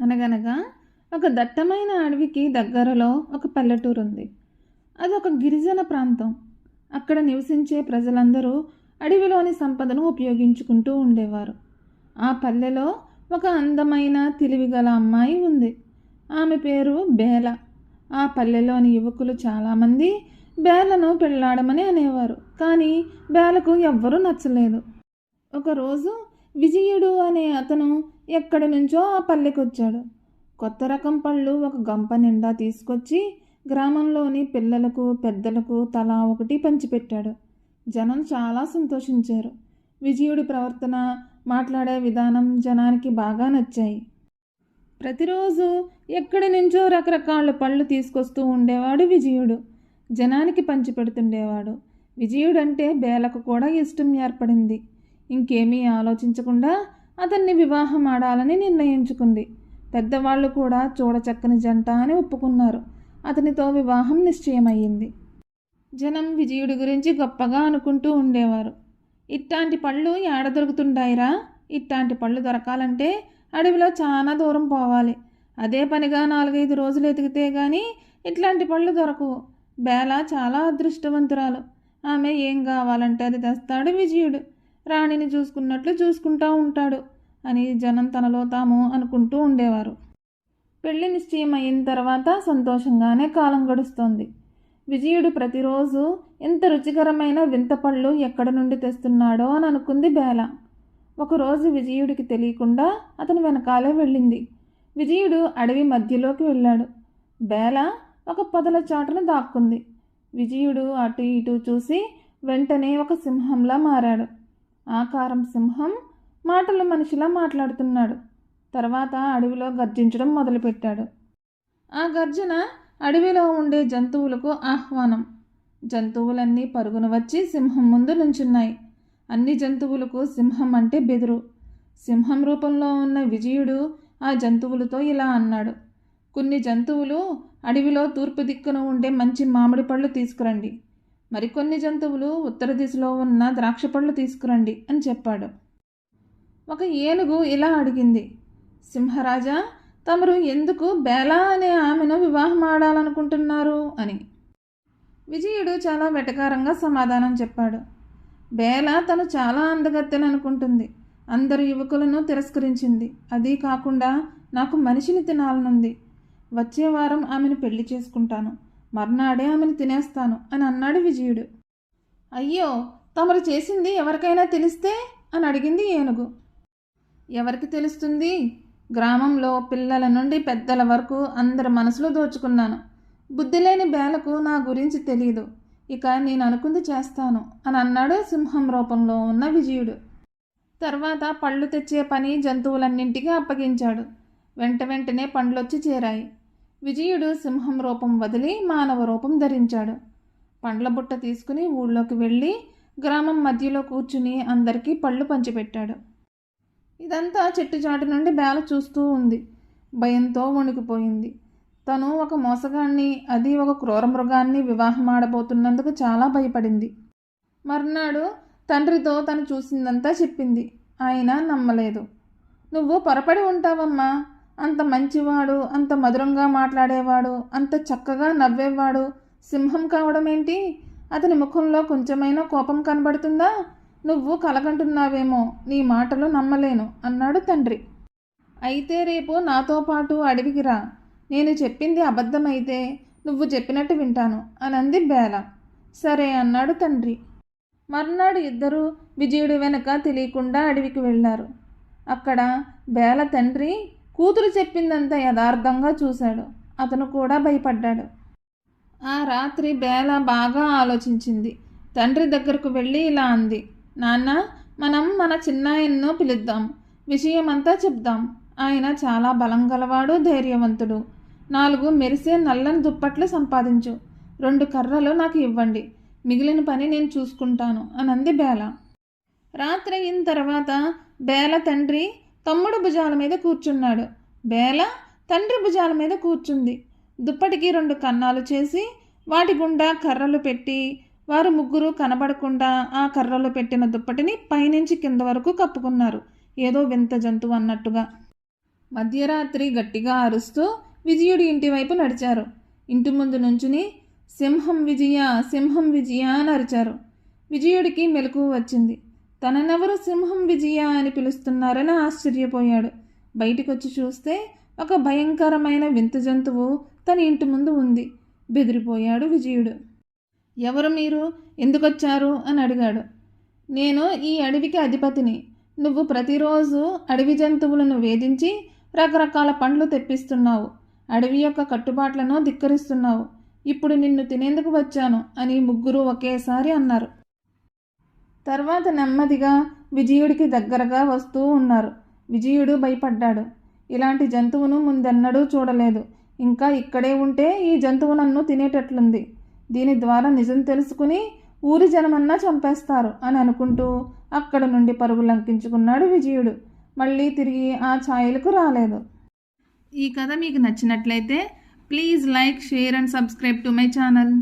అనగనగా ఒక దట్టమైన అడవికి దగ్గరలో ఒక పల్లెటూరు ఉంది అది ఒక గిరిజన ప్రాంతం. అక్కడ నివసించే ప్రజలందరూ అడవిలోని సంపదను ఉపయోగించుకుంటూ ఉండేవారు. ఆ పల్లెలో ఒక అందమైన తెలివిగల అమ్మాయి ఉంది. ఆమె పేరు బేల. ఆ పల్లెలోని యువకులు చాలామంది బేలను పెళ్ళాడమని అనేవారు. కానీ బేలకు ఎవ్వరూ నచ్చలేదు. ఒకరోజు విజయుడు అనే అతను ఎక్కడి నుంచో ఆ పల్లెకి వచ్చాడు కొత్త రకం పళ్ళు ఒక గంప నిండా తీసుకొచ్చి గ్రామంలోని పిల్లలకు పెద్దలకు తలా ఒకటి పంచిపెట్టాడు. జనం చాలా సంతోషించారు. విజయుడి ప్రవర్తన మాట్లాడే విధానం జనానికి బాగా నచ్చాయి. ప్రతిరోజు ఎక్కడి నుంచో రకరకాల పళ్ళు తీసుకొస్తూ ఉండేవాడు విజయుడు. జనానికి పంచిపెడుతుండేవాడు. విజయుడంటే బేలకు కూడా ఇష్టం ఏర్పడింది. ఇంకేమీ ఆలోచించకుండా అతన్ని వివాహం ఆడాలని నిర్ణయించుకుంది. పెద్దవాళ్ళు కూడా చూడచక్కని జంట అని ఒప్పుకున్నారు. అతనితో వివాహం నిశ్చయమయ్యింది. జనం విజయుడి గురించి గొప్పగా అనుకుంటూ ఉండేవారు. ఇట్లాంటి పళ్ళు ఏడ దొరుకుతుండాయిరా? ఇట్లాంటి పళ్ళు దొరకాలంటే అడవిలో చాలా దూరం పోవాలి. అదే పనిగా నాలుగైదు రోజులు ఎతికితే గాని ఇట్లాంటి పళ్ళు దొరకవు. బేల చాలా అదృష్టవంతురాలు. ఆమె ఏం కావాలంటే అది తెస్తాడు విజయుడు. రాణిని చూసుకున్నట్లు చూసుకుంటూ ఉంటాడు అని జనం తనలో తాము అనుకుంటూ ఉండేవారు. పెళ్ళి నిశ్చయం అయిన తర్వాత సంతోషంగానే కాలం గడుస్తోంది. విజయుడు ప్రతిరోజు ఎంత రుచికరమైన వింత పళ్ళు ఎక్కడ నుండి తెస్తున్నాడో అని అనుకుంది బేల. ఒకరోజు విజయుడికి తెలియకుండా అతను వెనకాలే వెళ్ళింది. విజయుడు అడవి మధ్యలోకి వెళ్ళాడు. బేల ఒక పొదల చాటును దాక్కుంది. విజయుడు అటు ఇటు చూసి వెంటనే ఒక సింహంలా మారాడు. ఆకారం సింహం మాటలు మనిషిలా మాట్లాడుతున్నాడు. తర్వాత అడవిలో గర్జించడం మొదలుపెట్టాడు. ఆ గర్జన అడవిలో ఉండే జంతువులకు ఆహ్వానం. జంతువులన్నీ పరుగున వచ్చి సింహం ముందు నుంచున్నాయి. అన్ని జంతువులకు సింహం అంటే బెదురు. సింహం రూపంలో ఉన్న విజయుడు ఆ జంతువులతో ఇలా అన్నాడు. కొన్ని జంతువులు అడవిలో తూర్పు దిక్కున ఉండే మంచి మామిడి పళ్ళు తీసుకురండి. మరికొన్ని జంతువులు ఉత్తర దిశలో ఉన్న ద్రాక్ష పళ్ళు తీసుకురండి అని చెప్పాడు. ఒక ఏనుగు ఇలా అడిగింది సింహరాజా తమరు ఎందుకు బేలా అనే ఆమెను వివాహం ఆడాలనుకుంటున్నారు? అని. విజయుడు చాలా వెటకారంగా సమాధానం చెప్పాడు బేల తను చాలా అందగత్తెననుకుంటుంది అందరు యువకులను తిరస్కరించింది. అదీ కాకుండా నాకు మనిషిని తినాలనుంది. వచ్చే వారం ఆమెను పెళ్ళి చేసుకుంటాను. మర్నాడే ఆమెను తినేస్తాను అని అన్నాడు విజయుడు. అయ్యో తమరు చేసింది ఎవరికైనా తెలిస్తే? అని అడిగింది ఏనుగు. ఎవరికి తెలుస్తుంది? గ్రామంలో పిల్లల నుండి పెద్దల వరకు అందరి మనసులో దోచుకున్నాను. బుద్ధి లేని బేలకు నా గురించి తెలియదు ఇక నేను అనుకుంది చేస్తాను అని అన్నాడు సింహం రూపంలో ఉన్న విజయుడు. తర్వాత పళ్ళు తెచ్చే పని జంతువులన్నింటికి అప్పగించాడు. వెంట వెంటనే పండ్లొచ్చి చేరాయి. విజయుడు సింహం రూపం వదిలి మానవ రూపం ధరించాడు. పండ్ల బుట్ట తీసుకుని ఊళ్ళోకి వెళ్ళి గ్రామం మధ్యలో కూర్చుని అందరికీ పళ్ళు పంచిపెట్టాడు. ఇదంతా చెట్టుచాటు నుండి బేల చూస్తూ ఉంది. భయంతో వణికిపోయింది. తను ఒక మోసగాన్ని అది ఒక క్రూర మృగాన్ని వివాహం ఆడబోతున్నందుకు చాలా భయపడింది. మర్నాడు తండ్రితో తను చూసిందంతా చెప్పింది. ఆయన నమ్మలేదు. నువ్వు పొరపడి ఉంటావమ్మా. అంత మంచివాడు అంత మధురంగా మాట్లాడేవాడు అంత చక్కగా నవ్వేవాడు. సింహం కావడం ఏంటి అతని ముఖంలో కొంచెమైనా కోపం కనబడుతుందా? నువ్వు కలగంటున్నావేమో నీ మాటలు నమ్మలేను అన్నాడు తండ్రి. అయితే రేపు నాతో పాటు అడవికి రా. నేను చెప్పింది అబద్ధమైతే నువ్వు చెప్పినట్టు వింటాను అనంది బేల. సరే అన్నాడు తండ్రి. మర్నాడు ఇద్దరు విజయుడు వెనక తెలియకుండా అడవికి వెళ్ళారు. అక్కడ బేల తండ్రి కూతురు చెప్పిందంతా యథార్థంగా చూశాడు. అతను కూడా భయపడ్డాడు. ఆ రాత్రి బేల బాగా ఆలోచించింది. తండ్రి దగ్గరకు వెళ్ళి ఇలా అంది నాన్న మనం మన చిన్నాయన్ను పిలుద్దాం. విషయమంతా చెప్దాం. ఆయన చాలా బలం గలవాడు ధైర్యవంతుడు. నాలుగు మెరిసే నల్లని దుప్పట్లు సంపాదించు. రెండు కర్రలు నాకు ఇవ్వండి. మిగిలిన పని నేను చూసుకుంటాను అనంది బేల. రాత్రి అయిన తర్వాత బేల తండ్రి తమ్ముడు భుజాల మీద కూర్చున్నాడు. బేల తండ్రి భుజాల మీద కూర్చుంది. దుప్పటికి రెండు కన్నాలు చేసి వాటి గుండా కర్రలు పెట్టి వారు ముగ్గురు కనబడకుండా ఆ కర్రలు పెట్టిన దుప్పటిని పైనుంచి కింద వరకు కప్పుకున్నారు. ఏదో వింత జంతువు అన్నట్టుగా. మధ్యరాత్రి గట్టిగా అరుస్తూ విజయుడి ఇంటి వైపు నడిచారు. ఇంటి ముందు నుంచుని సింహం విజయ సింహం విజయ అని అరిచారు. విజయుడికి మెలకువ వచ్చింది. తననెవరు సింహం విజయ అని పిలుస్తున్నారని ఆశ్చర్యపోయాడు. బయటికొచ్చి చూస్తే ఒక భయంకరమైన వింత జంతువు తన ఇంటి ముందు ఉంది. బెదిరిపోయాడు విజయుడు. ఎవరు మీరు? ఎందుకొచ్చారు? అని అడిగాడు. నేను ఈ అడవికి అధిపతిని. నువ్వు ప్రతిరోజు అడవి జంతువులను వేధించి రకరకాల పండ్లు తెప్పిస్తున్నావు. అడవి యొక్క కట్టుబాట్లను ధిక్కరిస్తున్నావు. ఇప్పుడు నిన్ను తినేందుకు వచ్చాను అని ముగ్గురు ఒకేసారి అన్నారు. తర్వాత నెమ్మదిగా విజయుడికి దగ్గరగా వస్తూ ఉన్నారు. విజయుడు భయపడ్డాడు. ఇలాంటి జంతువును ముందెన్నడూ చూడలేదు. ఇంకా ఇక్కడే ఉంటే ఈ జంతువు నన్ను తినేటట్లుంది. దీని ద్వారా నిజం తెలుసుకుని ఊరి జనమన్నా చంపేస్తారు అని అనుకుంటూ అక్కడ నుండి పరుగు లంకించుకున్నాడు విజయుడు. మళ్ళీ తిరిగి ఆ ఛాయలకు రాలేదు. ఈ కథ మీకు నచ్చినట్లయితే please like share and subscribe to my channel.